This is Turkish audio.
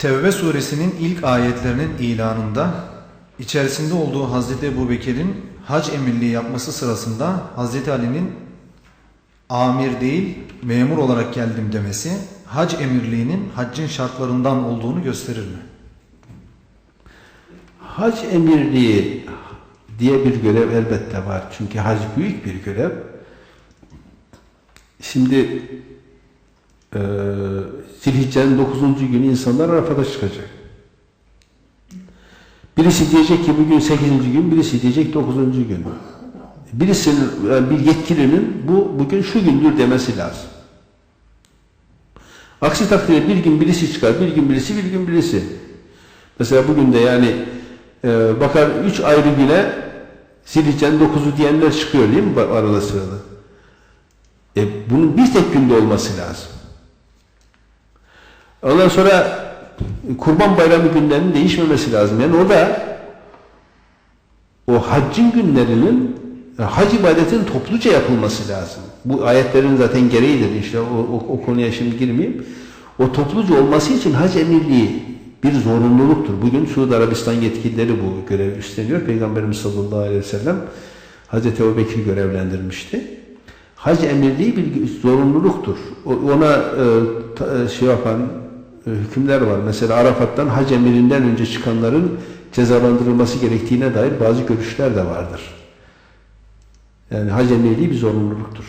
Tevbe suresinin ilk ayetlerinin ilanında içerisinde olduğu Hazreti Ebubekir'in hac emirliği yapması sırasında Hazreti Ali'nin amir değil memur olarak geldim demesi hac emirliğinin haccın şartlarından olduğunu gösterir mi? Hac emirliği diye bir görev elbette var. Çünkü hac büyük bir görev. Şimdi e, Zilhicce'nin 9. günü insanlar Arafat'a çıkacak. Birisi diyecek ki bugün 8. gün, birisi diyecek 9. gün. Birisinin, yani bir yetkilinin bu bugün şu gündür demesi lazım. Aksi takdirde bir gün birisi çıkar, bir gün birisi, bir gün birisi. Mesela bugün de yani e, bakar üç ayrı güne Zilhicce'nin 9'u diyenler çıkıyor değil mi arada sırada? E, bunun bir tek günde olması lazım. Ondan sonra Kurban Bayramı günlerinin değişmemesi lazım. Yani o da o haccın günlerinin e, hac ibadetin topluca yapılması lazım. Bu ayetlerin zaten gereğidir. İşte o, o, o konuya şimdi girmeyeyim. O topluca olması için hac emirliği bir zorunluluktur. Bugün Suudi Arabistan yetkilileri bu görevi üstleniyor. Peygamberimiz sallallahu aleyhi ve sellem Hazreti Ebu Bekir görevlendirmişti. Hac emirliği bir zorunluluktur. Ona e, ta- e, şey yapan hükümler var. Mesela Arafat'tan hac emirinden önce çıkanların cezalandırılması gerektiğine dair bazı görüşler de vardır. Yani hac emirliği bir zorunluluktur.